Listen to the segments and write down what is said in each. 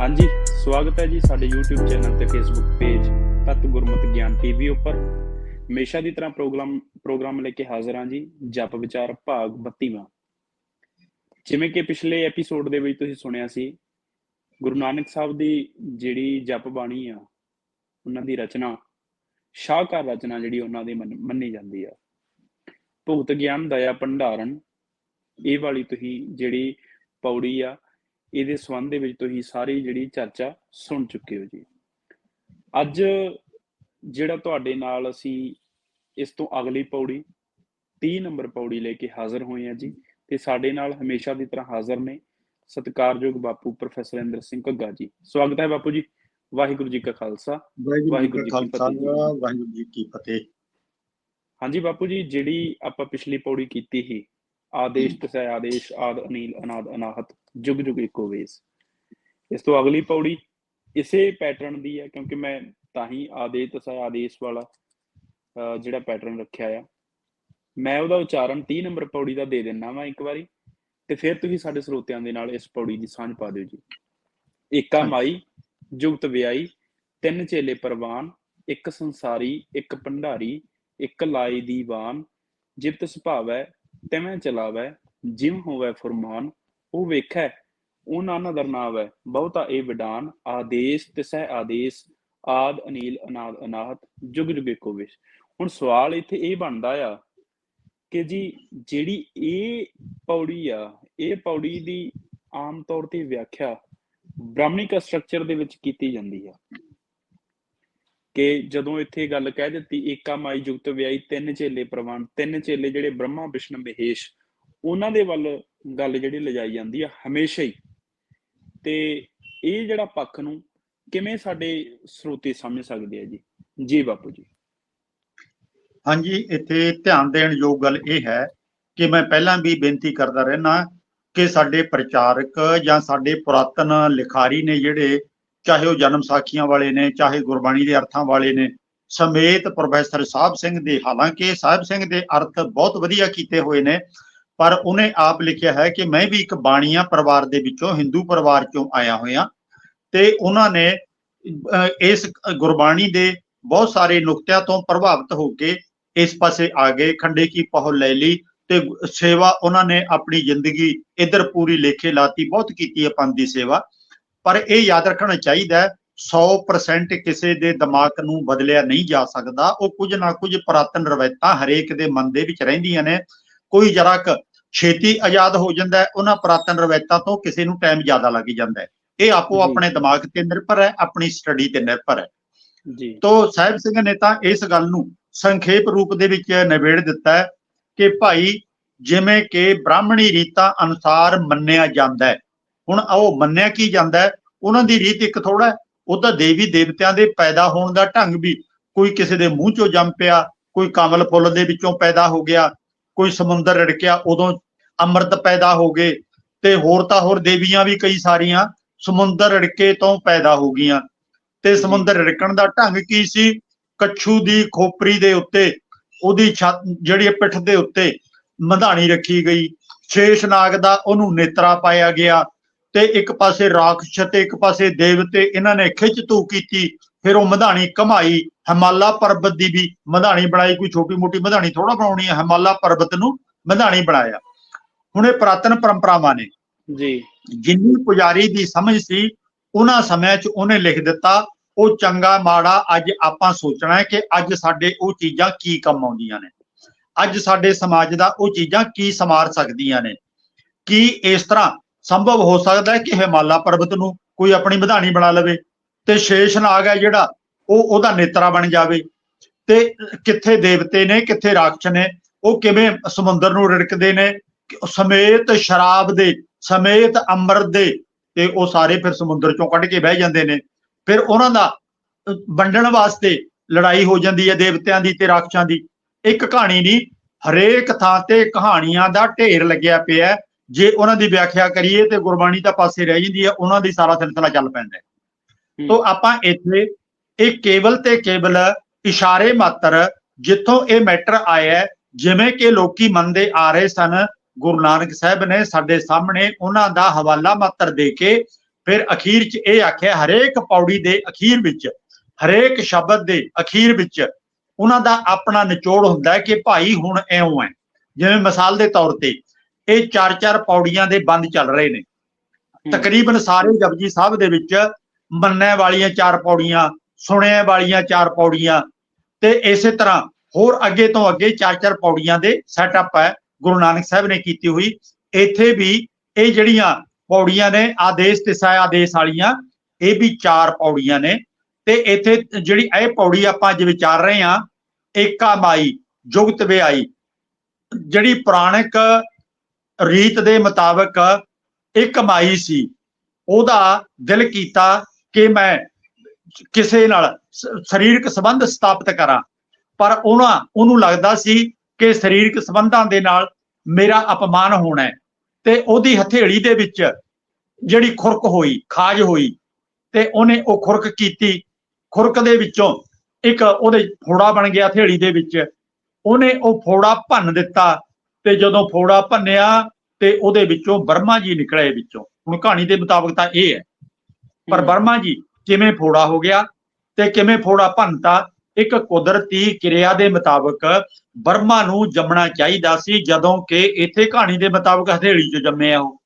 ਹਾਂਜੀ, ਸਵਾਗਤ ਹੈ ਜੀ ਸਾਡੇ YouTube ਚੈਨਲ ਤੇ Facebook ਪੇਜ ਤਤ ਗੁਰਮਤ ਗਿਆਨ ਟੀਵੀ ਉੱਪਰ। ਹਮੇਸ਼ਾ ਦੀ ਤਰ੍ਹਾਂ ਪ੍ਰੋਗਰਾਮ ਪ੍ਰੋਗਰਾਮ ਲੈ ਕੇ ਹਾਜ਼ਰ ਹਾਂ ਜੀ, ਜਪ ਵਿਚਾਰ ਭਾਗ 32ਵਾਂ ਜਿਵੇਂ ਕਿ ਪਿਛਲੇ ਐਪੀਸੋਡ ਦੇ ਵਿੱਚ ਤੁਸੀਂ ਸੁਣਿਆ ਸੀ, ਗੁਰੂ ਨਾਨਕ ਸਾਹਿਬ ਦੀ ਜਿਹੜੀ ਜਪ ਬਾਣੀ ਆ, ਉਹਨਾਂ ਦੀ ਰਚਨਾ, ਸ਼ਾਹਕਾਰ ਰਚਨਾ ਜਿਹੜੀ ਉਹਨਾਂ ਦੀ ਮੰਨੀ ਜਾਂਦੀ ਆ। ਭੁਗਤ ਗਿਆਨ, ਦਇਆ ਭੰਡਾਰਨ, ਇਹ ਵਾਲੀ ਤੁਸੀਂ ਜਿਹੜੀ ਪੌੜੀ ਆ ਇਹਦੇ ਸੰਬੰਧ ਦੇ ਵਿੱਚ ਤੁਸੀਂ ਸਾਰੀ ਜਿਹੜੀ ਚਰਚਾ ਸੁਣ ਚੁੱਕੇ ਹੋ ਜੀ। ਅੱਜ ਜਿਹੜਾ ਤੁਹਾਡੇ ਨਾਲ ਅਸੀਂ ਇਸ ਤੋਂ ਅਗਲੀ ਪੌੜੀ 30 ਨੰਬਰ ਪੌੜੀ ਲੈ ਕੇ ਹਾਜ਼ਰ ਹੋਏ ਹਾਂ ਜੀ ਤੇ ਸਾਡੇ ਨਾਲ ਹਮੇਸ਼ਾ ਦੀ ਤਰ੍ਹਾਂ ਹਾਜ਼ਰ ਨੇ ਸਤਿਕਾਰਯੋਗ ਬਾਪੂ ਪ੍ਰੋਫੈਸਰ ਇੰਦਰ ਸਿੰਘ ਘੱਗਾ ਜੀ। ਸਵਾਗਤ ਹੈ ਬਾਪੂ ਜੀ। ਵਾਹਿਗੁਰੂ ਜੀ ਕਾ ਖਾਲਸਾ ਵਾਹਿਗੁਰੂ ਜੀ ਕਾ ਵਾਹਿਗੁਰੂ ਜੀ ਕੀ ਖਾਲਸਾ ਫਤਿਹ। ਵਾਹਿਗੁਰੂ ਜੀ ਕੀ ਫਤਿਹ। ਹਾਂਜੀ ਬਾਪੂ ਜੀ ਜਿਹੜੀ ਆਪਾਂ ਪਿਛਲੀ ਪੌੜੀ ਕੀਤੀ ਸੀ ਆਦੇਸ਼ ਤਸੈ ਆਦੇਸ਼ ਆਦ ਅਨੀਲ ਅਨਾਦ ਅਨਾਹਤ ਜੁਗ ਜੁਗ ਇੱਕੋ ਵੇਸ। ਇਸ ਤੋਂ ਅਗਲੀ ਪੌੜੀ ਇਸੇ ਪੈਟਰਨ ਦੀ ਹੈ ਕਿਉਂਕਿ ਮੈਂ ਤਾਂ ਹੀ ਆਦੇਸ਼ ਤਸੈ ਆਦੇਸ਼ ਵਾਲਾ ਜਿਹੜਾ ਪੈਟਰਨ ਰੱਖਿਆ ਆ। ਮੈਂ ਉਹਦਾ ਉਚਾਰਨ 30 ਨੰਬਰ ਪੌੜੀ ਦਾ ਦੇ ਦਿੰਨਾ ਵਾ ਇੱਕ ਵਾਰੀ ਤੇ ਫਿਰ ਤੁਸੀਂ ਸਾਡੇ ਸਰੋਤਿਆਂ ਦੇ ਨਾਲ ਇਸ ਪੌੜੀ ਦੀ ਸਾਂਝ ਪਾ ਦਿਓ ਜੀ। ਏਕਾ। ਮਾਈ ਜੁਗਤ ਵਿਆਈ ਤਿੰਨ ਚੇਲੇ ਪਰਵਾਨ ਇੱਕ ਸੰਸਾਰੀ ਇੱਕ ਭੰਡਾਰੀ ਇੱਕ ਲਾਈ ਦੀਵਾਨ ਜਿਪਤ ਸੁਭਾਵੈ ਤਿਵੇਂ ਚਲਾਵੈ ਜਿਮ ਹੋਵੈ ਫਰਮਾਨ, ਉਹ ਵੇਖੈ ਉਹ ਨਾਨਾ ਦਰਨਾਵੈ। ਬਹੁਤਾ ਇਹ ਵਿਡਾਨ, ਆਦੇਸ਼ ਤਿਸੈ ਆਦੇਸ਼, ਆਦ, ਅਨੀਲ, ਅਨਾਦ, ਅਨਾਹਤ, ਜੁਗ ਜੁਗ ਏਕੋ ਵਿਸ਼। ਹੁਣ ਸਵਾਲ ਇੱਥੇ ਇਹ ਬਣਦਾ ਆ ਕਿ ਜੀ ਜਿਹੜੀ ਇਹ ਪੌੜੀ ਆ, ਇਹ ਪੌੜੀ ਦੀ ਆਮ ਤੌਰ ਤੇ ਵਿਆਖਿਆ ਬ੍ਰਾਹਮਣਿਕ ਸਟਰਕਚਰ ਦੇ ਵਿੱਚ ਕੀਤੀ ਜਾਂਦੀ ਆ। ਕਿ ਜਦੋਂ ਇੱਥੇ ਗੱਲ ਕਹਿ ਦਿੱਤੀ, ਏਕਾ ਮਾਈ ਜੁਗਤ ਵਿਆਈ ਤਿੰਨ ਚੇਲੇ ਪ੍ਰਵਾਨ, ਤਿੰਨ ਚੇਲੇ ਜਿਹੜੇ ਬ੍ਰਹਮਾ, ਵਿਸ਼ਨੂੰ, ਮਹੇਸ਼, ਉਹਨਾਂ ਦੇ ਵੱਲ ਗੱਲ ਜਿਹੜੀ ਲਿਜਾਈ ਜਾਂਦੀ ਆ, ਹਮੇਸ਼ਾ ਹੀ। ਤੇ ਇਹ ਜਿਹੜਾ ਪੱਖ ਨੂੰ ਕਿਵੇਂ ਸਾਡੇ ਸਰੋਤੇ ਸਮਝ ਸਕਦੇ ਆ ਜੀ? ਜੀ ਬਾਪੂ ਜੀ। ਹਾਂਜੀ, ਇੱਥੇ ਧਿਆਨ ਦੇਣ ਯੋਗ ਗੱਲ ਇਹ ਹੈ ਕਿ ਮੈਂ ਪਹਿਲਾਂ ਵੀ ਬੇਨਤੀ ਕਰਦਾ ਰਹਿਣਾ ਕਿ ਸਾਡੇ ਪ੍ਰਚਾਰਕ ਜਾਂ ਸਾਡੇ ਪੁਰਾਤਨ ਲਿਖਾਰੀ ਨੇ ਜਿਹੜੇ ਚਾਹੇ ਉਹ ਜਨਮ ਸਾਖੀਆਂ ਵਾਲੇ ਨੇ ਚਾਹੇ ਗੁਰਬਾਣੀ ਦੇ ਅਰਥਾਂ ਵਾਲੇ ਨੇ ਸਮੇਤ ਪ੍ਰੋਫੈਸਰ ਸਾਹਿਬ ਸਿੰਘ ਦੇ ਹਾਲਾਂਕਿ ਸਾਹਿਬ ਸਿੰਘ ਦੇ ਅਰਥ ਬਹੁਤ ਵਧੀਆ ਕੀਤੇ ਹੋਏ ਨੇ ਪਰ ਉਹਨੇ ਆਪ ਲਿਖਿਆ ਹੈ ਕਿ ਮੈਂ ਵੀ ਇੱਕ ਬਾਣੀਆਂ ਪਰਿਵਾਰ ਦੇ ਵਿੱਚੋਂ ਹਿੰਦੂ ਪਰਿਵਾਰ ਚੋਂ ਆਇਆ ਹੋਇਆ ਤੇ ਉਹਨਾਂ ਨੇ ਅਹ, ਇਸ ਗੁਰਬਾਣੀ ਦੇ ਬਹੁਤ ਸਾਰੇ ਨੁਕਤਿਆਂ ਤੋਂ ਪ੍ਰਭਾਵਿਤ ਹੋ ਕੇ ਇਸ ਪਾਸੇ ਆ ਗਏ ਖੰਡੇ ਕੀ ਪਹੁ ਲੈ ਲਈ ਤੇ ਸੇਵਾ ਉਹਨਾਂ ਨੇ ਆਪਣੀ ਜ਼ਿੰਦਗੀ ਇਧਰ ਪੂਰੀ ਲੇਖੇ ਲਾਤੀ ਬਹੁਤ ਕੀਤੀ ਹੈ ਪੰਥ ਦੀ ਸੇਵਾ। ਪਰ ਇਹ ਯਾਦ ਰੱਖਣਾ ਚਾਹੀਦਾ ਹੈ 100% ਕਿਸੇ ਦੇ ਦਿਮਾਗ ਨੂੰ ਬਦਲਿਆ ਨਹੀਂ ਜਾ ਸਕਦਾ। ਉਹ ਕੁਝ ਨਾ ਕੁਝ ਪੁਰਾਤਨ ਰਵਾਇਤਾਂ ਹਰੇਕ ਦੇ ਮਨ ਦੇ ਵਿੱਚ ਰਹਿੰਦੀਆਂ ਨੇ। ਕੋਈ ਜਰਾ ਕੁ ਛੇਤੀ ਆਜ਼ਾਦ ਹੋ ਜਾਂਦਾ ਉਹਨਾਂ ਪੁਰਾਤਨ ਰਵਾਇਤਾਂ ਤੋਂ ਕਿਸੇ ਨੂੰ ਟਾਈਮ ਜ਼ਿਆਦਾ ਲੱਗ ਜਾਂਦਾ ਹੈ। ਇਹ ਆਪੋ। ਆਪਣੇ ਦਿਮਾਗ ਤੇ ਨਿਰਭਰ ਹੈ ਆਪਣੀ ਸਟੱਡੀ ਤੇ ਨਿਰਭਰ ਹੈ। ਜੀ। ਤੋ ਸਾਹਿਬ ਸਿੰਘ ਨੇ ਤਾਂ ਇਸ ਗੱਲ ਨੂੰ ਸੰਖੇਪ ਰੂਪ ਦੇ ਵਿੱਚ ਨਿਬੇੜ ਦਿੱਤਾ ਹੈ ਕਿ ਭਾਈ ਜਿਵੇਂ ਕਿ ਬ੍ਰਾਹਮਣੀ ਰੀਤਾਂ ਅਨੁਸਾਰ ਮੰਨਿਆ ਜਾਂਦਾ ਹੈ। ਹੁਣ ਉਹ ਮੰਨਿਆ ਕੀ ਜਾਂਦਾ ਹੈ? ਉਹਨਾਂ ਦੀ ਰੀਤ ਇੱਕ ਥੋੜਾ ਉਹ ਤਾਂ ਦੇਵੀ ਦੇਵਤਿਆਂ ਦੇ ਪੈਦਾ ਹੋਣ ਦਾ ਢੰਗ ਵੀ ਕੋਈ ਕਿਸੇ ਦੇ ਮੂੰਹ ਚੋਂ ਜੰਮ ਪਿਆ, ਕੋਈ ਕਮਲ ਫੁੱਲ ਦੇ ਵਿੱਚੋਂ ਪੈਦਾ ਹੋ ਗਿਆ, ਕੋਈ ਸਮੁੰਦਰ ਰੜਕਿਆ, ਉਦੋਂ ਅੰਮ੍ਰਿਤ ਪੈਦਾ ਹੋ ਗਏ, ਤੇ ਹੋਰ ਤਾਂ ਹੋਰ ਦੇਵੀਆਂ ਵੀ ਕਈ ਸਾਰੀਆਂ ਸਮੁੰਦਰ ਰੜਕੇ ਤੋਂ ਪੈਦਾ ਹੋ ਗਈਆਂ। ਤੇ ਸਮੁੰਦਰ ਰੜਕਣ ਦਾ ਢੰਗ ਕੀ ਸੀ? ਕੱਛੂ ਦੀ ਖੋਪਰੀ ਦੇ ਉੱਤੇ, ਉਹਦੀ ਛੱਤ, ਜਿਹੜੀ ਪਿੱਠ ਦੇ ਉੱਤੇ ਮਧਾਣੀ ਰੱਖੀ ਗਈ। ਸ਼ੇਸ਼ ਨਾਗ ਦਾ ਉਹਨੂੰ ਨੇਤਰਾ ਪਾਇਆ ਗਿਆ। ਤੇ ਇੱਕ ਪਾਸੇ ਰਾਖਸ਼ ਤੇ ਇੱਕ ਪਾਸੇ ਦੇਵਤੇ ਇਹਨਾਂ ਨੇ ਖਿੱਚ ਧੂ ਕੀਤੀ ਫਿਰ ਉਹ ਮਧਾਣੀ ਕਮਾਈ ਹਿਮਾਲਾ ਪਰਬਤ ਦੀ ਵੀ ਮਧਾਣੀ ਬਣਾਈ ਕੋਈ ਛੋਟੀ ਮੋਟੀ ਮਧਾਣੀ ਥੋੜਾ ਬਣਾਉਣੀ ਹੈ ਹਿਮਾਲਾ ਪਰਬਤ ਨੂੰ ਮਧਾਣੀ ਬਣਾਇਆ। ਹੁਣ ਇਹ ਪ੍ਰਾਤਨ ਪਰੰਪਰਾਵਾਂ ਨੇ। ਜੀ। ਜਿੰਨੀ ਪੁਜਾਰੀ ਦੀ ਸਮਝ ਸੀ ਉਹਨਾਂ ਸਮਿਆਂ 'ਚ ਉਹਨੇ ਲਿਖ ਦਿੱਤਾ ਉਹ ਚੰਗਾ ਮਾੜਾ ਅੱਜ ਆਪਾਂ ਸੋਚਣਾ ਹੈ ਕਿ ਅੱਜ ਸਾਡੇ ਉਹ ਚੀਜ਼ਾਂ ਕੀ ਕੰਮ ਆਉਂਦੀਆਂ ਨੇ। ਅੱਜ ਸਾਡੇ ਸਮਾਜ ਦਾ ਉਹ ਚੀਜ਼ਾਂ ਕੀ ਸਮਾਰ ਸਕਦੀਆਂ ਨੇ। ਕੀ ਇਸ ਤਰ੍ਹਾਂ ਸੰਭਵ ਹੋ ਸਕਦਾ ਹੈ ਕਿ ਹਿਮਾਲਾ ਪਰਬਤ ਨੂੰ ਕੋਈ ਆਪਣੀ ਵਿਧਾਨੀ ਬਣਾ ਲਵੇ ਤੇ ਸ਼ੇਸ਼ ਨਾਗ ਹੈ ਜਿਹੜਾ, ਉਹ ਉਹਦਾ ਨੇਤਰਾ ਬਣ ਜਾਵੇ। ਤੇ ਕਿੱਥੇ ਦੇਵਤੇ ਨੇ, ਕਿੱਥੇ ਰਾਖਸ਼ ਨੇ, ਉਹ ਕਿਵੇਂ ਸਮੁੰਦਰ ਨੂੰ ਰਿੜਕਦੇ ਨੇ, ਸਮੇਤ ਸ਼ਰਾਬ ਦੇ, ਸਮੇਤ ਅੰਮ੍ਰਿਤ ਦੇ, ਤੇ ਉਹ ਸਾਰੇ ਫਿਰ ਸਮੁੰਦਰ ਚੋਂ ਕੱਢ ਕੇ ਬਹਿ ਜਾਂਦੇ ਨੇ। ਫਿਰ ਉਹਨਾਂ ਦਾ ਵੰਡਣ ਵਾਸਤੇ ਲੜਾਈ ਹੋ ਜਾਂਦੀ ਹੈ ਦੇਵਤਿਆਂ ਦੀ ਤੇ ਰਾਖਸ਼ਾਂ ਦੀ। ਇੱਕ ਕਹਾਣੀ ਨਹੀਂ, ਹਰੇਕ ਥਾਂ ਤੇ ਕਹਾਣੀਆਂ ਦਾ ਢੇਰ ਲੱਗਿਆ ਪਿਆ ਜੇ ਉਹਨਾਂ ਦੀ ਵਿਆਖਿਆ ਕਰੀਏ ਤੇ ਗੁਰਬਾਣੀ ਤਾਂ ਪਾਸੇ ਰਹਿ ਜਾਂਦੀ ਹੈ ਉਹਨਾਂ ਦੀ ਸਾਰਾ ਸਿਲਸਿਲਾ ਚੱਲ ਪੈਂਦਾ। ਤੋ ਆਪਾਂ ਇੱਥੇ ਇਹ ਕੇਵਲ ਤੇ ਕੇਵਲ ਇਸ਼ਾਰੇ ਮਾਤਰ ਜਿੱਥੋਂ ਇਹ ਮੈਟਰ ਆਇਆ ਜਿਵੇਂ ਕਿ ਲੋਕੀ ਮੰਨਦੇ ਆ ਰਹੇ ਸਨ ਗੁਰੂ ਨਾਨਕ ਸਾਹਿਬ ਨੇ ਸਾਡੇ ਸਾਹਮਣੇ ਉਹਨਾਂ ਦਾ ਹਵਾਲਾ ਮਾਤਰ ਦੇ ਕੇ ਫਿਰ ਅਖੀਰ 'ਚ ਇਹ ਆਖਿਆ ਹਰੇਕ ਪੌੜੀ ਦੇ ਅਖੀਰ ਵਿੱਚ ਹਰੇਕ ਸ਼ਬਦ ਦੇ ਅਖੀਰ ਵਿੱਚ ਉਹਨਾਂ ਦਾ ਆਪਣਾ ਨਿਚੋੜ ਹੁੰਦਾ ਹੈ ਕਿ ਭਾਈ ਹੁਣ ਐਉਂ ਹੈ ਜਿਵੇਂ ਮਿਸਾਲ ਦੇ ਤੌਰ ਤੇ ਇਹ ਚਾਰ ਚਾਰ ਪੌੜੀਆਂ ਦੇ ਬੰਦ ਚੱਲ ਰਹੇ ਨੇ। ਤਕਰੀਬਨ ਸਾਰੇ ਜਪਜੀ ਸਾਹਿਬ ਦੇ ਵਿੱਚ ਮੰਨੈ ਵਾਲੀਆਂ ਚਾਰ ਪੌੜੀਆਂ ਸੁਣਿਆ ਵਾਲੀਆਂ ਚਾਰ ਪੌੜੀਆਂ ਤੇ ਇਸੇ ਤਰ੍ਹਾਂ ਹੋਰ ਅੱਗੇ ਤੋਂ ਅੱਗੇ ਚਾਰ ਚਾਰ ਪੌੜੀਆਂ ਦੇ ਸੈਟਅਪ ਹੈ ਗੁਰੂ ਨਾਨਕ ਸਾਹਿਬ ਨੇ ਕੀਤੀ ਹੋਈ। ਇੱਥੇ ਵੀ ਇਹ ਜਿਹੜੀਆਂ ਪੌੜੀਆਂ ਨੇ ਆਦੇਸ਼ ਤੇ ਸਾਇਆ ਆਦੇਸ਼ ਵਾਲੀਆਂ ਇਹ ਵੀ ਚਾਰ ਪੌੜੀਆਂ ਨੇ ਤੇ ਇੱਥੇ ਜਿਹੜੀ ਇਹ ਪੌੜੀ ਆਪਾਂ ਅੱਜ ਵਿਚਾਰ ਰਹੇ ਹਾਂ ਏਕਾ ਮਾਈ ਜੁਗਤ ਵਿਆਈ ਜਿਹੜੀ ਪੁਰਾਣਿਕ ਰੀਤ ਦੇ ਮੁਤਾਬਕ ਇੱਕ ਮਾਈ ਸੀ। ਉਹਦਾ ਦਿਲ ਕੀਤਾ ਕਿ ਮੈਂ ਕਿਸੇ ਨਾਲ ਸ- ਸਰੀਰਕ ਸੰਬੰਧ ਸਥਾਪਿਤ ਕਰਾਂ। ਪਰ ਉਹਨਾਂ, ਉਹਨੂੰ ਲੱਗਦਾ ਸੀ ਕਿ ਸਰੀਰਕ ਸੰਬੰਧਾਂ ਦੇ ਨਾਲ ਮੇਰਾ ਅਪਮਾਨ ਹੋਣਾ ਹੈ। ਤੇ ਉਹਦੀ ਹਥੇਲੀ ਦੇ ਵਿੱਚ ਜਿਹੜੀ ਖੁਰਕ ਹੋਈ, ਖਾਜ ਹੋਈ, ਤੇ ਉਹਨੇ ਉਹ ਖੁਰਕ ਕੀਤੀ। ਖੁਰਕ ਦੇ ਵਿੱਚੋਂ ਇੱਕ ਉਹਦੇ ਫੋੜਾ ਬਣ ਗਿਆ ਹਥੇਲੀ ਦੇ ਵਿੱਚ। ਉਹਨੇ ਉਹ ਫੋੜਾ ਭੰਨ ਦਿੱਤਾ। ਤੇ ਜਦੋਂ ਫੋੜਾ ਭੰਨਿਆ ਤੇ ਉਹਦੇ ਵਿੱਚੋਂ ਬਰਮਾ ਜੀ ਨਿਕਲੇ ਵਿੱਚੋਂ। ਹੁਣ ਕਹਾਣੀ ਦੇ ਮੁਤਾਬਕ ਤਾਂ ਇਹ ਹੈ। ਪਰ ਬਰਮਾ ਜੀ ਕਿਵੇਂ ਫੋੜਾ ਹੋ ਗਿਆ ਤੇ ਕਿਵੇਂ ਫੋੜਾ ਭੰਨਤਾ ਇੱਕ ਕੁਦਰਤੀ ਕਿਰਿਆ ਦੇ ਮੁਤਾਬਕ ਬਰਮਾ ਨੂੰ ਜੰਮਣਾ ਚਾਹੀਦਾ ਸੀ ਜਦੋਂ ਕਿ ਇੱਥੇ ਕਹਾਣੀ ਦੇ ਮੁਤਾਬਕ ਹਥੇਲੀ 'ਚ ਜੰਮਿਆ ਉਹ।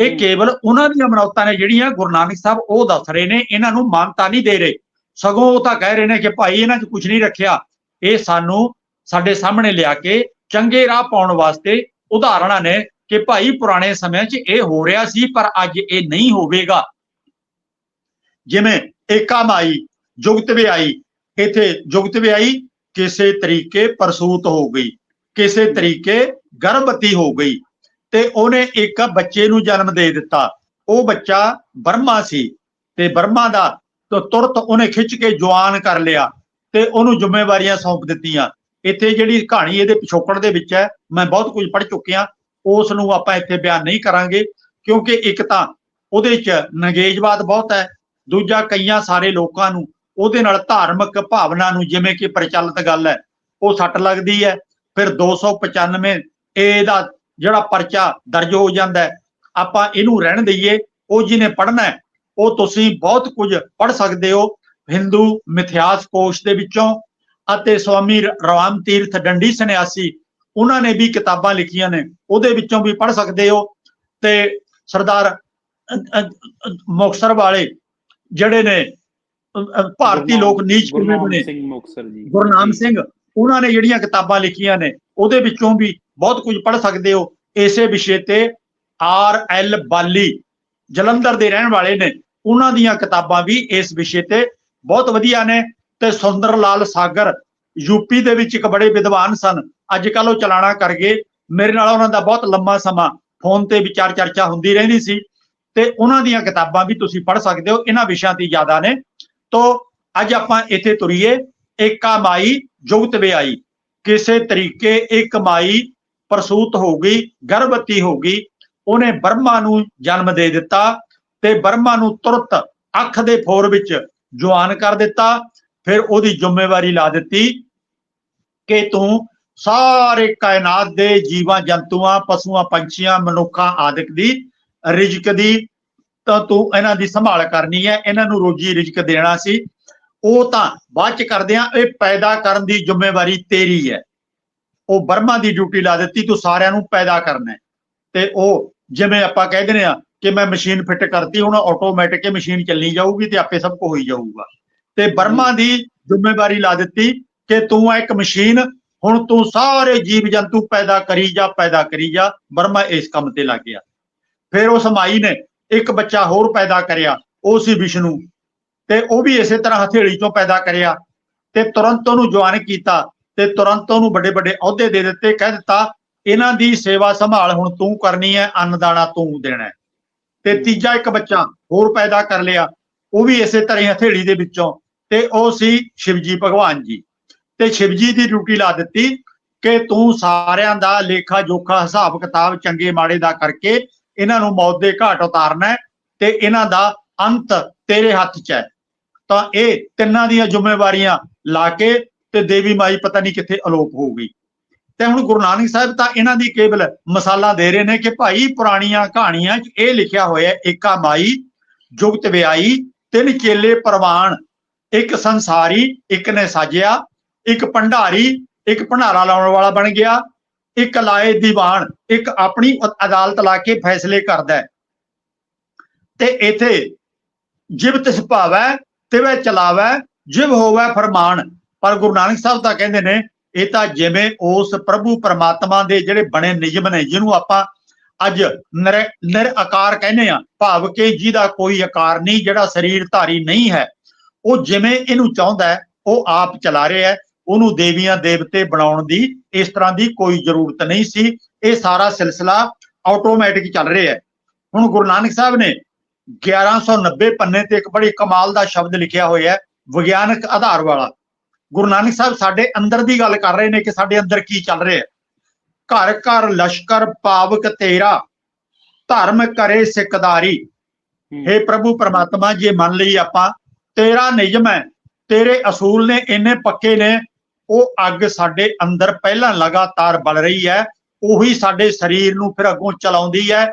ਇਹ। ਕੇਵਲ ਉਹਨਾਂ ਦੀਆਂ ਮਨੌਤਾਂ ਨੇ ਜਿਹੜੀਆਂ ਗੁਰੂ ਨਾਨਕ ਸਾਹਿਬ ਉਹ ਦੱਸ ਰਹੇ ਨੇ ਇਹਨਾਂ ਨੂੰ ਮਾਨਤਾ ਨਹੀਂ ਦੇ ਰਹੇ। ਸਗੋਂ ਉਹ ਤਾਂ ਕਹਿ ਰਹੇ ਨੇ ਕਿ ਭਾਈ ਇਹਨਾਂ 'ਚ ਕੁਝ ਨਹੀਂ ਰੱਖਿਆ। ਇਹ ਸਾਨੂੰ ਸਾਡੇ ਸਾਹਮਣੇ ਲਿਆ ਕੇ ਚੰਗੇ ਰਾਹ ਪਾਉਣ ਵਾਸਤੇ ਉਦਾਹਰਣਾਂ ਨੇ ਕਿ ਭਾਈ ਪੁਰਾਣੇ ਸਮਿਆਂ 'ਚ ਇਹ ਹੋ ਰਿਹਾ ਸੀ, ਪਰ ਅੱਜ ਇਹ ਨਹੀਂ ਹੋਵੇਗਾ। ਜਿਵੇਂ ਏਕਾ ਮਾਈ, ਜੁਗਤ ਵਿਆਈ। ਇੱਥੇ ਜੁਗਤ ਵਿਆਈ ਕਿਸੇ ਤਰੀਕੇ ਪ੍ਰਸੂਤ ਹੋ ਗਈ, ਕਿਸੇ ਤਰੀਕੇ ਗਰਭਵਤੀ ਹੋ ਗਈ ਤੇ ਉਹਨੇ ਇੱਕ ਬੱਚੇ ਨੂੰ ਜਨਮ ਦੇ ਦਿੱਤਾ। ਉਹ ਬੱਚਾ ਬਰਮਾ ਸੀ ਤੇ ਬਰਮਾ ਦਾ ਤੁਰਤ ਉਹਨੇ ਖਿੱਚ ਕੇ ਜਵਾਨ ਕਰ ਲਿਆ ਤੇ ਉਹਨੂੰ ਜ਼ਿੰਮੇਵਾਰੀਆਂ ਸੌਂਪ ਦਿੱਤੀਆਂ। ਇੱਥੇ ਜਿਹੜੀ ਕਹਾਣੀ ਇਹਦੇ ਪਿਛੋਕੜ ਦੇ ਵਿੱਚ ਹੈ, ਮੈਂ ਬਹੁਤ ਕੁਝ ਪੜ੍ਹ ਚੁੱਕਿਆ ਉਸ ਨੂੰ ਆਪਾਂ ਇੱਥੇ ਬਿਆਨ ਨਹੀਂ ਕਰਾਂਗੇ, ਕਿਉਂਕਿ ਇੱਕ ਤਾਂ ਉਹਦੇ 'ਚ ਨਗੇਜਵਾਦ ਬਹੁਤ ਹੈ, ਦੂਜਾ ਕਈਆਂ ਸਾਰੇ ਲੋਕਾਂ ਨੂੰ ਉਹਦੇ ਨਾਲ ਧਾਰਮਿਕ ਭਾਵਨਾ ਨੂੰ ਜਿਵੇਂ ਕਿ ਪ੍ਰਚਲਿਤ ਗੱਲ ਹੈ, ਉਹ ਸੱਟ ਲੱਗਦੀ ਹੈ, ਫਿਰ 295 ਇਹਦਾ ਜਿਹੜਾ ਪਰਚਾ ਦਰਜ ਹੋ ਜਾਂਦਾ ਹੈ, ਆਪਾਂ ਇਹਨੂੰ ਰਹਿਣ ਦਈਏ, ਉਹ ਜਿਹਨੇ ਪੜ੍ਹਨਾ ਹੈ, ਉਹ ਤੁਸੀਂ ਬਹੁਤ ਕੁਝ ਪੜ੍ਹ ਸਕਦੇ ਹੋ, ਹਿੰਦੂ ਮਿਥਿਹਾਸ ਕੋਸ਼ ਦੇ ਵਿੱਚੋਂ ਅਤੇ ਸਵਾਮੀ ਰਾਮ ਤੀਰਥ ਡੰਡੀ ਸੰਨਿਆਸੀ ਉਹਨਾਂ ਨੇ ਵੀ ਕਿਤਾਬਾਂ ਲਿਖੀਆਂ ਨੇ। ਉਹਦੇ ਵਿੱਚੋਂ ਵੀ ਪੜ੍ਹ ਸਕਦੇ ਹੋ। ਤੇ ਸਰਦਾਰ ਮੁਕਤਸਰ ਵਾਲੇ ਜਿਹੜੇ ਨੇ ਭਾਰਤੀ ਲੋਕ ਨੀਚ ਕਿਵੇਂ ਬਣੇ? ਗੁਰਨਾਮ ਸਿੰਘ ਉਹਨਾਂ ਨੇ ਜਿਹੜੀਆਂ ਕਿਤਾਬਾਂ ਲਿਖੀਆਂ ਨੇ ਉਹਦੇ ਵਿੱਚੋਂ ਵੀ ਬਹੁਤ ਕੁਝ ਪੜ੍ਹ ਸਕਦੇ ਹੋ। ਇਸੇ ਵਿਸ਼ੇ ਤੇ ਆਰ ਐਲ ਬਾਲੀ ਜਲੰਧਰ ਦੇ ਰਹਿਣ ਵਾਲੇ ਨੇ ਉਹਨਾਂ ਦੀਆਂ ਕਿਤਾਬਾਂ ਵੀ ਇਸ ਵਿਸ਼ੇ ਤੇ ਬਹੁਤ ਵਧੀਆ ਨੇ। ਤੇ ਸੁੰਦਰ ਲਾਲ ਸਾਗਰ ਯੂਪੀ ਦੇ ਵਿੱਚ ਇੱਕ ਬੜੇ ਵਿਦਵਾਨ ਸਨ। ਅੱਜ ਕੱਲ ਉਹ ਚਲਾਣਾ ਕਰ ਗਏ। ਮੇਰੇ ਨਾਲ ਉਹਨਾਂ ਦਾ ਬਹੁਤ ਲੰਮਾ ਸਮਾਂ ਫੋਨ ਤੇ ਵਿਚਾਰ ਚਰਚਾ ਹੁੰਦੀ ਰਹਿੰਦੀ ਸੀ। ਤੇ ਉਹਨਾਂ ਦੀਆਂ ਕਿਤਾਬਾਂ ਵੀ ਤੁਸੀਂ ਪੜ੍ਹ ਸਕਦੇ ਹੋ। ਇਹਨਾਂ ਵਿਸ਼ਿਆਂ ਤੇ ਜ਼ਿਆਦਾ ਨੇ। ਤੋਂ ਅੱਜ ਆਪਾਂ ਇੱਥੇ ਤੁਰੀਏ। ਏਕਾ ਮਾਈ ਜੁਗਤ ਵਿਆਈ ਕਿਸੇ ਤਰੀਕੇ ਇੱਕ ਮਾਈ ਪ੍ਰਸੂਤ ਹੋ ਗਈ, ਗਰਭਵਤੀ ਹੋ ਗਈ। ਉਹਨੇ ਬਰਮਾ ਨੂੰ ਜਨਮ ਦੇ ਦਿੱਤਾ ਤੇ ਬਰਮਾ ਨੂੰ ਤੁਰਤ ਅੱਖ ਦੇ ਫੋਰ ਵਿੱਚ ਜਵਾਨ ਕਰ ਦਿੱਤਾ। ਫਿਰ ਉਹਦੀ ਜ਼ਿੰਮੇਵਾਰੀ ਲਾ ਦਿੱਤੀ ਕਿ ਤੂੰ ਸਾਰੇ ਕਾਇਨਾਤ ਦੇ ਜੀਵਾਂ, ਜੰਤੂਆਂ, ਪਸ਼ੂਆਂ, ਪੰਛੀਆਂ, ਮਨੁੱਖਾਂ ਆਦਿਕ ਦੀ ਰਿਜ਼ਕ ਦੀ ਤਾਂ ਤੂੰ ਇਹਨਾਂ ਦੀ ਸੰਭਾਲ ਕਰਨੀ ਹੈ, ਇਹਨਾਂ ਨੂੰ ਰੋਜੀ ਰਿਜ਼ਕ ਦੇਣਾ ਸੀ। ਉਹ ਤਾਂ ਬਾਅਦ ਚ ਕਰਦੇ ਆ ਇਹ ਪੈਦਾ ਕਰਨ ਦੀ ਜ਼ਿੰਮੇਵਾਰੀ ਤੇਰੀ ਹੈ। ਉਹ ਬਰਮਾ ਦੀ ਡਿਊਟੀ ਲਾ ਦਿੱਤੀ, ਤੂੰ ਸਾਰਿਆਂ ਨੂੰ ਪੈਦਾ ਕਰਨਾ ਤੇ ਉਹ ਜਿਵੇਂ ਆਪਾਂ ਕਹਿ ਦਿੰਦੇ ਆ ਕਿ ਮੈਂ ਮਸ਼ੀਨ ਫਿੱਟ ਕਰਤੀ, ਹੁਣ ਆਟੋਮੈਟਿਕ ਮਸ਼ੀਨ ਚੱਲੀ ਜਾਊਗੀ ਤੇ ਆਪੇ ਸਭ ਕੁ ਹੋਈ ਜਾਊਗਾ। ਤੇ ਬਰਮਾ ਦੀ ਜ਼ਿੰਮੇਵਾਰੀ ਲਾ ਦਿੱਤੀ ਕਿ ਤੂੰ ਇੱਕ ਮਸ਼ੀਨ, ਹੁਣ ਤੂੰ ਸਾਰੇ ਜੀਵ ਜੰਤੂ ਪੈਦਾ ਕਰੀ ਜਾ, ਪੈਦਾ ਕਰੀ ਜਾ। ਬਰਮਾ ਇਸ ਕੰਮ ਤੇ ਲੱਗ ਗਿਆ। ਫਿਰ ਉਸ ਮਾਈ ਨੇ ਇੱਕ ਬੱਚਾ ਹੋਰ ਪੈਦਾ ਕਰਿਆ, ਉਹ ਸੀ ਵਿਸ਼ਨੂੰ। ਤੇ ਉਹ ਵੀ ਇਸੇ ਤਰ੍ਹਾਂ ਹਥੇਲੀ ਚੋਂ ਪੈਦਾ ਕਰਿਆ ਤੇ ਤੁਰੰਤ ਉਹਨੂੰ ਜਵਾਨ ਕੀਤਾ ਤੇ ਤੁਰੰਤ ਉਹਨੂੰ ਵੱਡੇ ਵੱਡੇ ਅਹੁਦੇ ਦੇ ਦਿੱਤੇ, ਕਹਿ ਦਿੱਤਾ, ਇਹਨਾਂ ਦੀ ਸੇਵਾ ਸੰਭਾਲ ਹੁਣ ਤੂੰ ਕਰਨੀ ਹੈ, ਅੰਨਦਾਣਾ ਤੂੰ ਦੇਣਾ ਤੇ ਤੀਜਾ ਇੱਕ ਬੱਚਾ ਹੋਰ ਪੈਦਾ ਕਰ ਲਿਆ। ਉਹ ਵੀ ਇਸੇ ਤਰ੍ਹਾਂ ਹੀ ਹਥੇਲੀ ਦੇ ਵਿੱਚੋਂ। ਤੇ ਉਹ ਸੀ ਸ਼ਿਵਜੀ ਭਗਵਾਨ ਜੀ। ਤੇ ਸ਼ਿਵਜੀ ਦੀ ਡਿਊਟੀ ਲਾ ਦਿੱਤੀ ਕਿ ਤੂੰ ਸਾਰਿਆਂ ਦਾ ਲੇਖਾ ਜੋਖਾ ਹਿਸਾਬ ਕਿਤਾਬ ਚੰਗੇ ਮਾੜੇ ਦਾ ਕਰਕੇ ਇਹਨਾਂ ਨੂੰ ਮੌਤ ਦੇ ਘਾਟ ਉਤਾਰਨਾ ਤੇ ਇਹਨਾਂ ਦਾ ਅੰਤ ਤੇਰੇ ਹੱਥ 'ਚ ਹੈ। ਤਾਂ ਇਹ ਤਿੰਨਾਂ ਦੀਆਂ ਜ਼ਿੰਮੇਵਾਰੀਆਂ ਲਾ ਕੇ ਤੇ ਦੇਵੀ ਮਾਈ ਪਤਾ ਨਹੀਂ ਕਿੱਥੇ ਅਲੋਪ ਹੋ ਗਈ। ਤੇ ਹੁਣ ਗੁਰੂ ਨਾਨਕ ਸਾਹਿਬ ਤਾਂ ਇਹਨਾਂ ਦੀ ਕੇਵਲ ਮਸਾਲਾ ਦੇ ਰਹੇ ਨੇ ਕਿ ਭਾਈ ਪੁਰਾਣੀਆਂ ਕਹਾਣੀਆਂ 'ਚ ਇਹ ਲਿਖਿਆ ਹੋਇਆ ਏਕਾ ਮਾਈ, ਜੁਗਤ ਵਿਆਈ ਤਿੰਨ ਚੇਲੇ ਪ੍ਰਵਾਨ, ਇੱਕ ਸੰਸਾਰੀ, ਇੱਕ ਨੇ ਸਾਜਿਆ, ਇੱਕ ਭੰਡਾਰੀ, ਇੱਕ ਭੰਡਾਰਾ ਲਾਉਣ ਵਾਲਾ ਬਣ ਗਿਆ, ਇੱਕ ਲਾਏ ਦੀਵਾਨ, ਇੱਕ ਆਪਣੀ ਅਦਾਲਤ ਲਾ ਕੇ ਫੈਸਲੇ ਕਰਦਾ ਹੈ। ਤੇ ਇਥੇ ਜਿਬ ਤਿਸ ਭਾਵੈ, ਤਿਵੈ ਚਲਾਵੈ, ਜਿਬ ਹੋਵੈ ਫਰਮਾਨ। ਪਰ ਗੁਰੂ ਨਾਨਕ ਸਾਹਿਬ ਤਾਂ ਕਹਿੰਦੇ ਨੇ, ਇਹ ਤਾਂ ਜਿਵੇਂ ਉਸ ਪ੍ਰਭੂ ਪਰਮਾਤਮਾ ਦੇ ਜਿਹੜੇ ਬਣੇ ਨਿਯਮ ਨੇ, ਜਿਹਨੂੰ ਆਪਾਂ ਅੱਜ ਨਿਰ ਨਿਰ ਆਕਾਰ ਕਹਿੰਦੇ ਆ, ਭਾਵ ਕਿ ਜਿਹਦਾ ਕੋਈ ਆਕਾਰ ਨਹੀਂ, ਜਿਹੜਾ ਸਰੀਰ ਧਾਰੀ ਨਹੀਂ ਹੈ, ਉਹ ਜਿਵੇਂ ਇਹਨੂੰ ਚਾਹੁੰਦਾ ਉਹ ਆਪ ਚਲਾ ਰਿਹਾ ਉਹਨੂੰ ਦੇਵੀਆਂ ਦੇਵਤੇ ਬਣਾਉਣ ਦੀ ਇਸ ਤਰ੍ਹਾਂ ਦੀ ਕੋਈ ਜ਼ਰੂਰਤ ਨਹੀਂ ਸੀ, ਇਹ ਸਾਰਾ ਸਿਲਸਿਲਾ ਆਟੋਮੈਟਿਕ ਚੱਲ ਰਿਹਾ ਹੈ। ਹੁਣ ਗੁਰੂ ਨਾਨਕ ਸਾਹਿਬ ਨੇ 1190 ਪੰਨੇ ਤੇ ਇੱਕ ਬੜੀ ਕਮਾਲ ਦਾ ਸ਼ਬਦ ਲਿਖਿਆ ਹੋਇਆ ਹੈ, ਵਿਗਿਆਨਕ ਆਧਾਰ ਵਾਲਾ। ਗੁਰੂ ਨਾਨਕ ਸਾਹਿਬ ਸਾਡੇ ਅੰਦਰ ਦੀ ਗੱਲ ਕਰ ਰਹੇ ਨੇ ਕਿ ਸਾਡੇ ਅੰਦਰ ਕੀ ਚੱਲ ਰਿਹਾ ਹੈ। ਘਰ ਘਰ ਲਸ਼ਕਰ ਪਾਵਕ ਤੇਰਾ ਧਰਮ ਕਰੇ ਸਿੱਕਦਾਰੀ। हे ਪ੍ਰਭੂ ਪਰਮਾਤਮਾ ਜੇ ਮੰਨ ਲਈ ਆਪਾਂ ਤੇਰਾ ਨਿਯਮ ਹੈ ਤੇਰੇ ਅਸੂਲ ਨੇ ਇੰਨੇ ਪੱਕੇ ਨੇ ਉਹ ਅੱਗ ਸਾਡੇ ਅੰਦਰ ਪਹਿਲਾਂ ਲਗਾਤਾਰ ਬਲ ਰਹੀ ਹੈ ਉਹੀ ਸਾਡੇ ਸਰੀਰ ਨੂੰ ਫਿਰ ਅੱਗੋਂ ਚਲਾਉਂਦੀ ਹੈ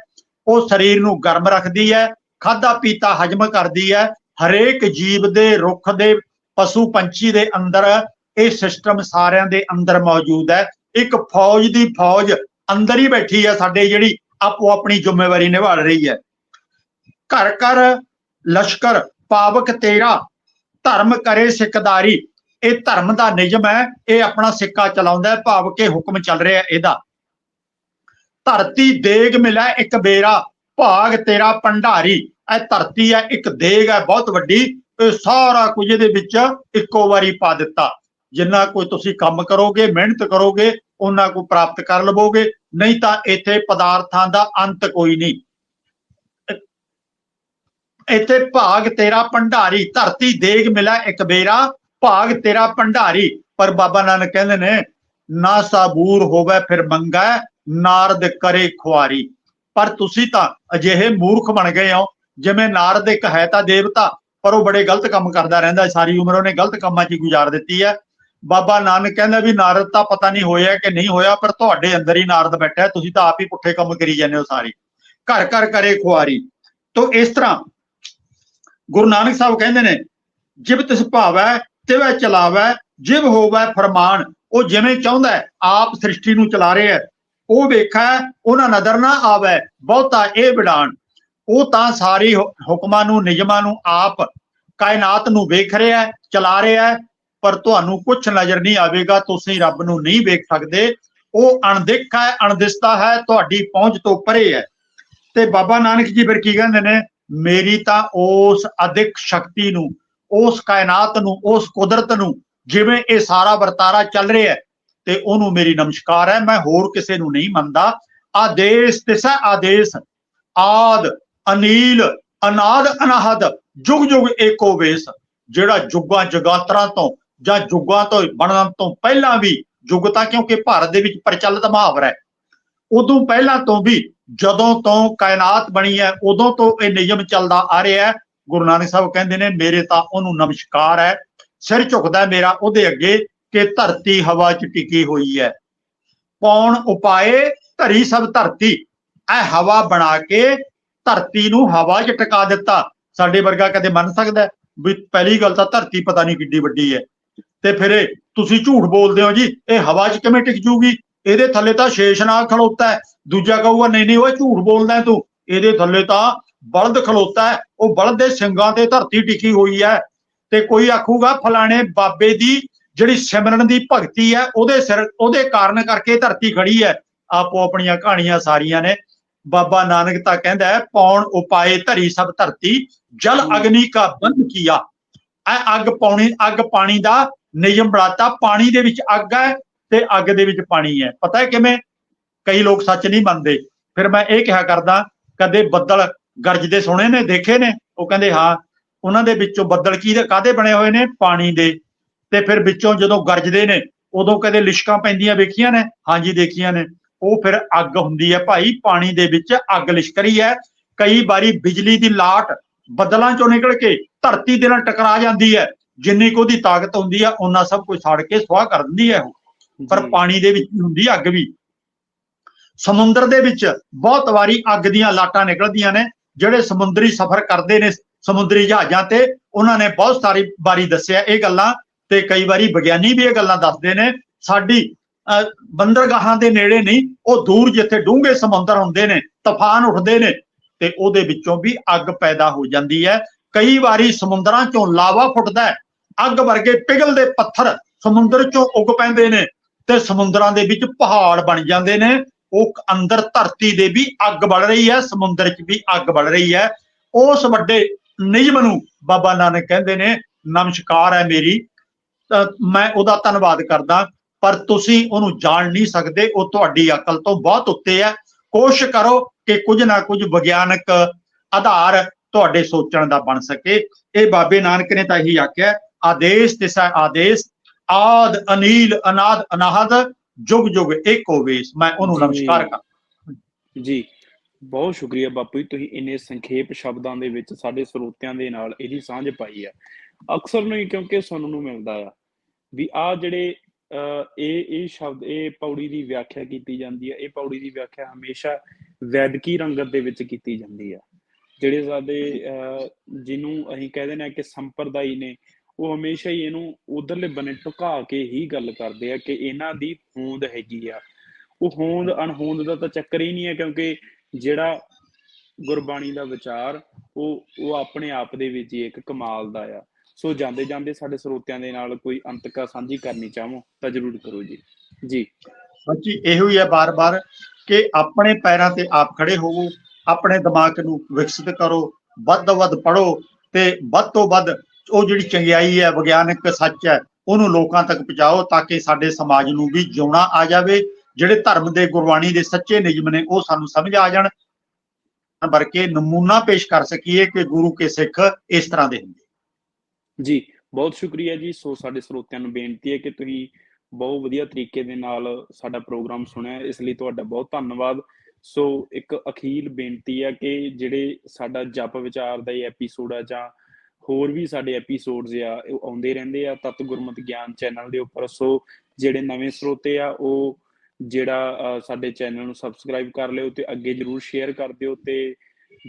ਉਹ ਸਰੀਰ ਨੂੰ ਗਰਮ ਰੱਖਦੀ ਹੈ ਖਾਦਾ ਪੀਤਾ ਹਜਮ ਕਰਦੀ ਹੈ ਹਰੇਕ ਜੀਵ ਦੇ ਰੁੱਖ ਦੇ ਪਸ਼ੂ ਪੰਛੀ ਦੇ ਅੰਦਰ ਇਹ ਸਿਸਟਮ ਸਾਰਿਆਂ ਦੇ ਅੰਦਰ ਮੌਜੂਦ ਹੈ ਇੱਕ ਫੌਜ ਦੀ ਫੌਜ ਅੰਦਰ ਹੀ ਬੈਠੀ ਹੈ ਸਾਡੇ ਜਿਹੜੀ ਆਪੋ ਆਪਣੀ ਜ਼ਿੰਮੇਵਾਰੀ ਨਿਭਾ ਰਹੀ ਹੈ। ਘਰ ਘਰ ਲਸ਼ਕਰ, ਪਾਵਕ ਤੇਰਾ, ਧਰਮ ਕਰੇ ਸਿੱਕਦਾਰੀ। ਇਹ ਧਰਮ ਦਾ ਨਿਯਮ ਹੈ, ਇਹ ਆਪਣਾ ਸਿੱਕਾ ਚਲਾਉਂਦਾ ਹੈ ਭਾਵ ਕਿ ਹੁਕਮ ਚੱਲ ਰਿਹਾ ਇਹਦਾ। ਧਰਤੀ ਦੇਗ ਮਿਲਾ ਇੱਕ ਬੇਰਾ, ਭਾਗ ਤੇਰਾ ਭੰਡਾਰੀ। ਇਹ ਧਰਤੀ ਹੈ, ਇੱਕ ਦੇਗ ਹੈ, ਬਹੁਤ ਵੱਡੀ। ਇਹ ਸਾਰਾ ਕੁਝ ਇਹਦੇ ਵਿੱਚ ਇੱਕੋ ਵਾਰੀ ਪਾ ਦਿੱਤਾ। ਜਿੰਨਾ ਕੋਈ ਤੁਸੀਂ ਕੰਮ ਕਰੋਗੇ, ਮਿਹਨਤ ਕਰੋਗੇ ਉਹਨਾਂ ਕੋ ਪ੍ਰਾਪਤ ਕਰ ਲਵੋਗੇ, ਨਹੀਂ ਤਾਂ ਇੱਥੇ ਪਦਾਰਥਾਂ ਦਾ ਅੰਤ ਕੋਈ ਨਹੀਂ। ਇੱਥੇ ਭਾਗ ਤੇਰਾ ਭੰਡਾਰੀ, ਧਰਤੀ ਦੇਗ ਮਿਲਾ ਇੱਕ ਬੇਰਾ, ਭਾਗ ਤੇਰਾ ਭੰਡਾਰੀ। ਪਰ ਬਾਬਾ ਨਾਨਕ ਕਹਿੰਦੇ ਨੇ, ਨਾ ਸਾਬੂਰ ਹੋਵੇ ਫਿਰ ਮੰਗਾ, ਨਾਰਦ ਕਰੇ ਖੁਆਰੀ। ਪਰ ਤੁਸੀਂ ਤਾਂ ਅਜਿਹੇ ਮੂਰਖ ਬਣ ਗਏ ਹੋ, ਜਿਵੇਂ ਨਾਰਦ ਇੱਕ ਹੈ ਤਾਂ ਦੇਵਤਾ, ਪਰ ਉਹ ਬੜੇ ਗਲਤ ਕੰਮ ਕਰਦਾ ਰਹਿੰਦਾ ਸਾਰੀ ਉਮਰ ਉਹਨੇ ਗਲਤ ਕੰਮਾਂ 'ਚ ਹੀ ਗੁਜ਼ਾਰ ਦਿੱਤੀ ਹੈ। ਬਾਬਾ ਨਾਨਕ ਕਹਿੰਦਾ ਵੀ ਨਾਰਦ ਤਾਂ ਪਤਾ ਨਹੀਂ ਹੋਇਆ ਕਿ ਨਹੀਂ ਹੋਇਆ, ਪਰ ਤੁਹਾਡੇ ਅੰਦਰ ਹੀ ਨਾਰਦ ਬੈਠਾ ਤੁਸੀਂ ਤਾਂ ਆਪ ਹੀ ਪੁੱਠੇ ਕੰਮ ਕਰੀ ਜਾਂਦੇ ਹੋ ਸਾਰੇ। ਘਰ ਘਰ ਕਰੇ ਖੁਆਰੀ। ਤੋਂ ਇਸ ਤਰ੍ਹਾਂ ਗੁਰੂ ਨਾਨਕ ਸਾਹਿਬ ਕਹਿੰਦੇ ਨੇ ਜਿਵ ਤਿਸ ਭਾਵੈ, ਤਿਵੈ ਚਲਾਵੈ, ਜਿਵ ਹੋਵੈ ਫਰਮਾਨ, ਉਹ ਜਿਵੇਂ ਚਾਹੁੰਦਾ ਆਪ ਸ੍ਰਿਸ਼ਟੀ ਨੂੰ ਚਲਾ ਰਿਹਾ ਉਹ ਵੇਖੈ, ਉਹਨਾਂ ਨਜ਼ਰ ਨਾ ਆਵੈ, ਬਹੁਤਾ ਇਹ ਵਿਡਾਣ। ਉਹ ਤਾਂ ਸਾਰੀ ਹੁਕਮਾਂ ਨੂੰ, ਨਿਯਮਾਂ ਨੂੰ ਆਪ ਕਾਇਨਾਤ ਨੂੰ ਵੇਖ ਰਿਹਾ ਚਲਾ ਰਿਹਾ ਪਰ ਤੁਹਾਨੂੰ ਕੁਝ ਨਜ਼ਰ ਨਹੀਂ ਆਵੇਗਾ, ਤੁਸੀਂ ਰੱਬ ਨੂੰ ਨਹੀਂ ਵੇਖ ਸਕਦੇ। ਉਹ ਅਣਦੇਖਾ ਹੈ, ਅਣਦਿਸਤਾ ਹੈ, ਤੁਹਾਡੀ ਪਹੁੰਚ ਤੋਂ ਪਰੇ ਹੈ। ਤੇ ਬਾਬਾ ਨਾਨਕ ਜੀ ਫਿਰ ਕੀ ਕਹਿੰਦੇ ਨੇ? ਮੇਰੀ ਤਾਂ ਉਸ ਅਧਿਕ ਸ਼ਕਤੀ ਨੂੰ, ਉਸ ਕਾਇਨਾਤ ਨੂੰ, ਉਸ ਕੁਦਰਤ ਨੂੰ, ਜਿਵੇਂ ਇਹ ਸਾਰਾ ਵਰਤਾਰਾ ਚੱਲ ਰਿਹਾ ਹੈ, ਤੇ ਉਹਨੂੰ ਮੇਰੀ ਨਮਸਕਾਰ ਹੈ, ਮੈਂ ਹੋਰ ਕਿਸੇ ਨੂੰ ਨਹੀਂ ਮੰਨਦਾ। ਆਦੇਸ਼ ਤਿਸ਼ਾ ਆਦੇਸ਼, ਆਦ, ਅਨੀਲ, ਅਨਾਦ, ਅਨਾਹਦ ਜੁਗ ਜੁਗ ਏਕੋ ਵੇਸ, ਜਿਹੜਾ ਜੁਗਾਂ ਜਗਾਤਰਾਂ ਤੋਂ ਜਾਂ ਜੁਗਾਂ ਤੋਂ ਬਣਨ ਤੋਂ ਪਹਿਲਾਂ ਵੀ ਜੁਗ ਤਾਂ ਕਿਉਂਕਿ ਭਾਰਤ ਦੇ ਵਿੱਚ ਪ੍ਰਚਲਿਤ ਮੁਹਾਵਰਾ ਹੈ। ਉਦੋਂ ਪਹਿਲਾਂ ਤੋਂ ਵੀ ਜਦੋਂ ਤੋਂ ਕਾਇਨਾਤ ਬਣੀ ਹੈ, ਉਦੋਂ ਤੋਂ ਇਹ ਨਿਯਮ ਚੱਲਦਾ ਆ ਰਿਹਾ ਹੈ। ਗੁਰੂ ਨਾਨਕ ਸਾਹਿਬ ਕਹਿੰਦੇ ਨੇ, ਮੇਰੇ ਤਾਂ ਉਹਨੂੰ ਨਮਸਕਾਰ ਹੈ। ਸਿਰ ਝੁਕਦਾ ਮੇਰਾ ਉਹਦੇ ਅੱਗੇ ਕਿ ਧਰਤੀ ਹਵਾ 'ਚ ਟਿਕੀ ਹੋਈ ਹੈ। ਪੌਣ ਉਪਾਏ? ਧਰੀ ਸਭ ਧਰਤੀ। ਇਹ ਹਵਾ ਬਣਾ ਕੇ ਧਰਤੀ ਨੂੰ ਹਵਾ 'ਚ ਟਿਕਾ ਦਿੱਤਾ। ਸਾਡੇ ਵਰਗਾ ਕਦੇ ਮੰਨ ਸਕਦਾ ਵੀ ਪਹਿਲੀ ਗੱਲ ਤਾਂ ਧਰਤੀ ਪਤਾ ਨਹੀਂ ਕਿੱਡੀ ਵੱਡੀ ਹੈ। ਤੇ ਫਿਰ ਇਹ ਤੁਸੀਂ ਝੂਠ ਬੋਲਦੇ ਹੋ ਜੀ ਇਹ ਹਵਾ 'ਚ ਕਿਵੇਂ ਟਿਕ ਜੂਗੀ? ਇਹਦੇ ਥੱਲੇ ਤਾਂ ਸ਼ੇਸ਼ਨਾਗ ਖਲੋਤਾ ਹੈ। ਦੂਜਾ ਕਹੂਗਾ ਨਹੀਂ ਨਹੀਂ ਉਹ ਝੂਠ ਬੋਲਦਾ ਤੂੰ। ਇਹਦੇ ਥੱਲੇ ਤਾਂ ਬਲਦ ਖਲੋਤਾ ਹੈ। ਉਹ ਬਲਦ ਦੇ ਸਿੰਗਾਂ ਤੇ ਧਰਤੀ ਟਿਕੀ ਹੋਈ ਹੈ। ਤੇ ਕੋਈ ਆਖੂਗਾ ਫਲਾਣੇ ਬਾਬੇ ਦੀ ਜਿਹੜੀ ਸਿਮਰਨ ਦੀ ਭਗਤੀ ਹੈ ਉਹਦੇ ਸਿਰ ਉਹਦੇ ਕਾਰਨ ਕਰਕੇ ਧਰਤੀ ਖੜੀ ਹੈ। ਆਪੋ ਆਪਣੀਆਂ ਕਹਾਣੀਆਂ ਸਾਰੀਆਂ ਨੇ। ਬਾਬਾ ਨਾਨਕ ਤਾਂ ਕਹਿੰਦਾ ਹੈ ਪੌਣ ਉਪਾਏ ਧਰੀ ਸਭ ਧਰਤੀ ਜਲ ਅਗਨੀ ਕਾ ਬੰਧ ਕੀਆ। ਇਹ ਅੱਗ ਪਾਉਣੀ ਅੱਗ ਪਾਣੀ ਦਾ ਨਿਯਮ ਬਣਾਤਾ, ਪਾਣੀ ਦੇ ਵਿੱਚ ਅੱਗ ਹੈ ਤੇ ਅੱਗ ਦੇ ਵਿੱਚ ਪਾਣੀ ਹੈ। ਪਤਾ ਹੈ ਕਿਵੇਂ? ਕਈ ਲੋਕ ਸੱਚ ਨਹੀਂ ਮੰਨਦੇ। ਫਿਰ ਮੈਂ ਇਹ ਕਿਹਾ ਕਰਦਾ, ਕਦੇ ਬੱਦਲ ਗਰਜਦੇ ਸੁਣੇ ਨੇ, ਦੇਖੇ ਨੇ? ਉਹ ਕਹਿੰਦੇ, ਹਾਂ, ਉਹਨਾਂ ਦੇ ਵਿੱਚੋਂ ਬੱਦਲ ਕੀ ਕਾਦੇ ਬਣੇ ਹੋਏ ਨੇ? ਪਾਣੀ ਦੇ। ਤੇ ਫਿਰ ਵਿੱਚੋਂ ਜਦੋਂ ਗਰਜਦੇ ਨੇ, ਉਦੋਂ ਕਦੇ ਲਿਸ਼ਕਾਂ ਪੈਂਦੀਆਂ ਵੇਖੀਆਂ ਨੇ? ਹਾਂਜੀ, ਦੇਖੀਆਂ ਨੇ। ਉਹ ਫਿਰ ਅੱਗ ਹੁੰਦੀ ਹੈ ਭਾਈ, ਪਾਣੀ ਦੇ ਵਿੱਚ ਅੱਗ ਲਿਸ਼ਕਰੀ ਹੈ। ਕਈ ਵਾਰੀ ਬਿਜਲੀ ਦੀ ਲਾਟ ਬੱਦਲਾਂ ਚੋਂ ਨਿਕਲ ਕੇ ਧਰਤੀ ਦੇ ਨਾਲ ਟਕਰਾ ਜਾਂਦੀ ਹੈ। ਜਿੰਨੀ ਕੁ ਉਹਦੀ ਤਾਕਤ ਹੁੰਦੀ ਹੈ ਉਹਨਾਂ ਸਭ ਕੁਝ ਸਾੜ ਕੇ ਸੁਆਹ ਕਰ ਦਿੰਦੀ ਹੈ ਉਹ। ਪਰ। ਪਾਣੀ ਦੇ ਵਿੱਚ ਹੁੰਦੀ ਅੱਗ ਵੀ। ਸਮੁੰਦਰ ਦੇ ਵਿੱਚ ਬਹੁਤ ਵਾਰੀ ਅੱਗ ਦੀਆਂ ਲਾਟਾਂ ਨਿਕਲਦੀਆਂ ਨੇ ਜਿਹੜੇ ਸਮੁੰਦਰੀ ਸਫ਼ਰ ਕਰਦੇ ਨੇ ਸਮੁੰਦਰੀ ਜਹਾਜ਼ਾਂ ਤੇ ਉਹਨਾਂ ਨੇ ਬਹੁਤ ਸਾਰੀ ਵਾਰੀ ਦੱਸਿਆ ਇਹ ਗੱਲਾਂ ਤੇ ਕਈ ਵਾਰੀ ਵਿਗਿਆਨੀ ਵੀ ਇਹ ਗੱਲਾਂ ਦੱਸਦੇ ਨੇ ਸਾਡੀ ਬੰਦਰਗਾਹਾਂ ਦੇ ਨੇੜੇ ਨਹੀਂ ਉਹ ਦੂਰ ਜਿੱਥੇ ਡੂੰਘੇ ਸਮੁੰਦਰ ਹੁੰਦੇ ਨੇ ਤੂਫਾਨ ਉੱਠਦੇ ਨੇ ਤੇ ਉਹਦੇ ਵਿੱਚੋਂ ਵੀ ਅੱਗ ਪੈਦਾ ਹੋ ਜਾਂਦੀ ਹੈ। ਕਈ ਵਾਰੀ ਸਮੁੰਦਰਾਂ ਚੋਂ ਲਾਵਾ ਫੁੱਟਦਾ ਹੈ। ਅੱਗ ਵਰਗੇ ਪਿਘਲਦੇ ਪੱਥਰ ਸਮੁੰਦਰ ਚੋਂ ਉੱਗ ਪੈਂਦੇ ਨੇ ਤੇ ਸਮੁੰਦਰਾਂ ਦੇ ਵਿੱਚ ਪਹਾੜ ਬਣ ਜਾਂਦੇ ਨੇ। ਉਹ ਅੰਦਰ ਧਰਤੀ ਦੇ ਵੀ ਅੱਗ ਬਲ ਰਹੀ ਹੈ, ਸਮੁੰਦਰ 'ਚ ਵੀ ਅੱਗ ਬਲ ਰਹੀ ਹੈ। ਉਸ ਵੱਡੇ ਨਿਯਮ ਨੂੰ ਬਾਬਾ ਨਾਨਕ ਕਹਿੰਦੇ ਨੇ, ਨਮਸਕਾਰ ਹੈ ਮੇਰੀ। ਤਾਂ ਮੈਂ ਉਹਦਾ ਧੰਨਵਾਦ ਕਰਦਾ, ਪਰ ਤੁਸੀਂ ਉਹਨੂੰ ਜਾਣ ਨਹੀਂ ਸਕਦੇ, ਉਹ ਤੁਹਾਡੀ ਅਕਲ ਤੋਂ ਬਹੁਤ ਉੱਤੇ ਹੈ। ਕੋਸ਼ਿਸ਼ ਕਰੋ ਕਿ ਕੁਝ ਨਾ ਕੁਝ ਵਿਗਿਆਨਕ ਆਧਾਰ ਤੁਹਾਡੇ ਸੋਚਣ ਦਾ ਬਣ ਸਕੇ। ਇਹ ਬਾਬੇ ਨਾਨਕ ਨੇ ਤਾਂ ਇਹੀ ਆਖਿਆ ਆਦੇਸ਼ ਤਿਸਾ ਆਦੇਸ਼ ਆਦ ਅਨੀਲ ਅਨਾਦ ਅਨਾਹਦ ਜੁਗ ਜੁਗ ਏਕੋ ਵੇਸ। ਮੈਂ ਉਹਨੂੰ। ਨਮਸਕਾਰ ਕਰ ਜੀ ਬਹੁਤ ਸ਼ੁਕਰੀਆ ਬਾਪੂ ਜੀ ਤੁਸੀਂ ਇੰਨੇ ਸੰਖੇਪ ਸ਼ਬਦਾਂ ਦੇ ਵਿੱਚ ਸਾਡੇ ਸਰੋਤਿਆਂ ਦੇ ਨਾਲ ਇਹਦੀ ਸਾਂਝ ਪਾਈ ਆ। ਅਕਸਰ ਨੂੰ ਹੀ ਕਿਉਂਕਿ ਸੁਣਨ ਨੂੰ ਮਿਲਦਾ ਆ ਵੀ ਆ ਜਿਹੜੇ ਇਹ ਇਹ ਸ਼ਬਦ ਇਹ ਪੌੜੀ ਦੀ ਵਿਆਖਿਆ ਕੀਤੀ ਜਾਂਦੀ ਹੈ ਇਹ ਪੌੜੀ ਦੀ ਵਿਆਖਿਆ ਹਮੇਸ਼ਾ ਵੈਦਕੀ ਰੰਗਤ ਦੇ ਵਿੱਚ ਕੀਤੀ ਜਾਂਦੀ ਆ। ਜਿਹੜੇ ਸਾਡੇ ਜਿਹਨੂੰ ਅਸੀਂ ਕਹਿੰਦੇ ਨੇ ਕਿ ਸੰਪਰਦਾਈ ਨੇ ਉਹ ਹਮੇਸ਼ਾ ਹੀ ਇਹਨੂੰ ਉਧਰਲੇ ਬੰਨੇ ਢੁਕਾ ਕੇ ਹੀ ਗੱਲ ਕਰਦੇ ਆ ਕਿ ਇਹਨਾਂ ਦੀ ਹੋਂਦ ਹੈਗੀ ਆ। ਉਹ ਹੋਂਦ, ਅਣਹੋਂਦ ਦਾ ਤਾਂ ਚੱਕਰ ਹੀ ਨਹੀਂ ਹੈ ਕਿਉਂਕਿ ਜਿਹੜਾ ਗੁਰਬਾਣੀ ਦਾ ਵਿਚਾਰ, ਉਹ ਉਹ ਆਪਣੇ ਆਪ ਦੇ ਵਿੱਚ ਹੀ ਇੱਕ ਕਮਾਲ ਦਾ ਆ। ਸੋ ਜਾਂਦੇ ਜਾਂਦੇ ਸਾਡੇ ਸਰੋਤਿਆਂ ਦੇ ਨਾਲ ਕੋਈ ਅੰਤਕਾ ਸਾਂਝੀ ਕਰਨੀ ਚਾਹੋ ਤਾਂ ਜਰੂਰ ਕਰੋ ਜੀ। ਜੀ। ਬੱਚੀ ਇਹੋ ਹੀ ਹੈ ਬਾਰ-ਬਾਰ ਕਿ ਆਪਣੇ ਪੈਰਾਂ ਤੇ ਆਪ ਖੜੇ ਹੋਵੋ, ਆਪਣੇ ਦਿਮਾਗ ਨੂੰ ਵਿਕਸਿਤ ਕਰੋ, ਵੱਧ ਤੋਂ ਵੱਧ ਪੜੋ ਤੇ ਵੱਧ ਤੋਂ ਵੱਧ ਉਹ ਜਿਹੜੀ ਚੰਗਿਆਈ ਹੈ, ਵਿਗਿਆਨਕ ਸੱਚ ਹੈ, ਉਹਨੂੰ ਲੋਕਾਂ ਤੱਕ ਪਹੁੰਚਾਓ ਤਾਂ ਕਿ ਸਾਡੇ ਸਮਾਜ ਨੂੰ ਵੀ ਜਿਉਣਾ ਆ ਜਾਵੇ। ਜਿਹੜੇ ਧਰਮ ਦੇ ਗੁਰਬਾਣੀ ਦੇ ਸੱਚੇ ਨਿਯਮ ਨੇ, ਉਹ ਸਾਨੂੰ ਸਮਝ ਆ ਜਾਣ। ਵਰਕੇ ਨਮੂਨਾ ਪੇਸ਼ ਕਰ ਸਕੀਏ ਕਿ ਗੁਰੂ ਕੇ ਸਿੱਖ ਇਸ ਤਰ੍ਹਾਂ ਦੇ ਹੁੰਦੇ। ਜੀ, ਬਹੁਤ ਸ਼ੁਕਰੀਆ ਜੀ। ਸੋ ਸਾਡੇ ਸਰੋਤਿਆਂ ਨੂੰ ਬੇਨਤੀ ਹੈ ਕਿ ਤੁਸੀਂ ਬਹੁਤ ਵਧੀਆ ਤਰੀਕੇ ਦੇ ਨਾਲ ਸਾਡਾ ਪ੍ਰੋਗਰਾਮ ਸੁਣਿਆ। ਇਸ ਲਈ ਤੁਹਾਡਾ ਬਹੁਤ ਧੰਨਵਾਦ। ਸੋ ਇੱਕ ਅਖੀਰ ਬੇਨਤੀ ਹੈ ਕਿ ਜਿਹੜੇ ਸਾਡਾ ਜਪ ਵਿਚਾਰ ਦਾ ਇਹ ਐਪੀਸੋਡ ਆ ਜਾਂ ਹੋਰ ਵੀ ਸਾਡੇ ਐਪੀਸੋਡਸ ਆ ਉਹ ਆਉਂਦੇ ਰਹਿੰਦੇ ਆ ਤਤ ਗੁਰਮਤਿ ਗਿਆਨ ਚੈਨਲ ਦੇ ਉੱਪਰ। ਸੋ ਜਿਹੜੇ ਨਵੇਂ ਸਰੋਤੇ ਆ ਉਹ ਜਿਹੜਾ ਸਾਡੇ ਚੈਨਲ ਨੂੰ ਸਬਸਕ੍ਰਾਈਬ ਕਰ ਲਿਓ ਤੇ ਅੱਗੇ ਜਰੂਰ ਸ਼ੇਅਰ ਕਰ ਦਿਓ ਤੇ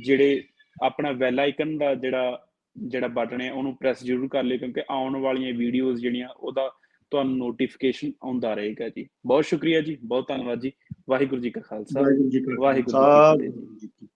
ਜਿਹੜੇ ਆਪਣਾ ਬੈਲ ਆਈਕਨ ਦਾ ਜਿਹੜਾ ਜਿਹੜਾ ਬਟਨ ਹੈ ਉਹਨੂੰ ਪ੍ਰੈਸ ਜ਼ਰੂਰ ਕਰ ਲਿਓ ਕਿਉਂਕਿ ਆਉਣ ਵਾਲੀਆਂ ਵੀਡੀਓਜ਼ ਜਿਹੜੀਆਂ ਉਹਦਾ ਤੁਹਾਨੂੰ ਨੋਟੀਫਿਕੇਸ਼ਨ ਆਉਂਦਾ ਰਹੇਗਾ ਜੀ। ਬਹੁਤ ਸ਼ੁਕਰੀਆ ਜੀ ਬਹੁਤ ਧੰਨਵਾਦ ਜੀ। ਵਾਹਿਗੁਰੂ ਜੀ ਕਾ ਖਾਲਸਾ। ਵਾਹਿਗੁਰੂ ਜੀ ਕਾ ਫਤਿਹ